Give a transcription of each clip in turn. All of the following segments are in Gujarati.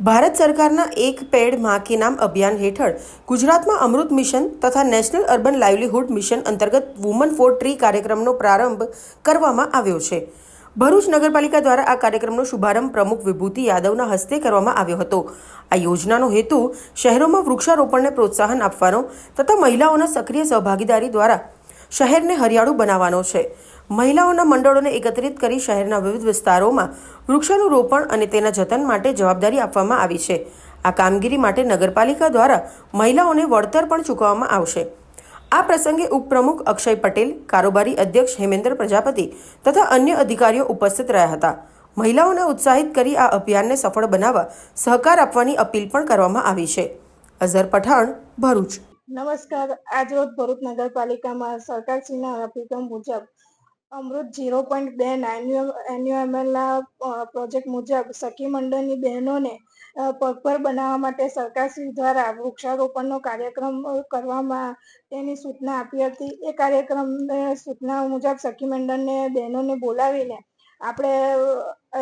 ભારત સરકારના એક પેડમાં કે નામ અભિયાન હેઠળ ગુજરાતમાં અમૃત મિશન તથા નેશનલ અર્બન લાઇવલીહુડ મિશન અંતર્ગત વુમન ફોર ટ્રી કાર્યક્રમનો પ્રારંભ કરવામાં આવ્યો છે. ભરૂચ નગરપાલિકા દ્વારા આ કાર્યક્રમનો શુભારંભ પ્રમુખ વિભૂતિ યાદવના હસ્તે કરવામાં આવ્યો હતો. આ યોજનાનો હેતુ શહેરોમાં વૃક્ષારોપણને પ્રોત્સાહન આપવાનો તથા મહિલાઓના સક્રિય સહભાગીદારી દ્વારા શહેરને હરિયાળું બનાવવાનો છે. મહિલાઓના મંડળોને એકત્રિત કરી શહેરના વિવિધ વિસ્તારોમાં વૃક્ષોનું રોપણ અને તેના જતન માટે જવાબદારી આપવામાં આવી છે. આ કામગીરી માટે નગરપાલિકા દ્વારા મહિલાઓને વળતર પણ ચૂકવવામાં આવશે. આ પ્રસંગે ઉપપ્રમુખ અક્ષય પટેલ, કારોબારી અધ્યક્ષ હેમેન્દ્ર પ્રજાપતિ તથા અન્ય અધિકારીઓ ઉપસ્થિત રહ્યા હતા. મહિલાઓને ઉત્સાહિત કરી આ અભિયાનને સફળ બનાવવા સહકાર આપવાની અપીલ પણ કરવામાં આવી છે. અઝર પઠાણ, ભરૂચ. નમસ્કાર. આજરોજ ભરૂચ નગરપાલિકામાં સરકારશ્રીના અભિગમ મુજબ અમૃત ઝીરો પોઈન્ટ બે એન્યુએમએલના પ્રોજેક્ટ મુજબ સખી મંડળની બહેનોને પગભર બનાવવા માટે સરકારશ્રી દ્વારા વૃક્ષારોપણનો કાર્યક્રમ કરવામાં તેની સૂચના આપી હતી. એ કાર્યક્રમ સૂચના મુજબ સખી મંડળને, બહેનોને બોલાવીને આપણે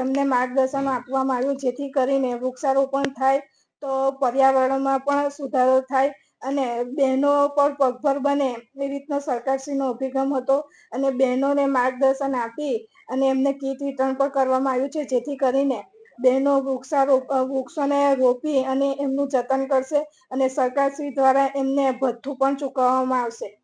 એમને માર્ગદર્શન આપવામાં આવ્યું. જેથી કરીને વૃક્ષારોપણ થાય તો પર્યાવરણમાં પણ સુધારો થાય. અને બહેનો પણ પગભર બને એ રીતનો સરકારશ્રીનો અભિગમ હતો. અને બહેનોને માર્ગદર્શન આપી અને એમને કીટ વિતરણ પણ કરવામાં આવ્યું છે. જેથી કરીને બહેનો વૃક્ષારોપ વૃક્ષોને રોપી અને એમનું જતન કરશે અને સરકારશ્રી દ્વારા એમને ભથ્થું પણ ચૂકવવામાં આવશે.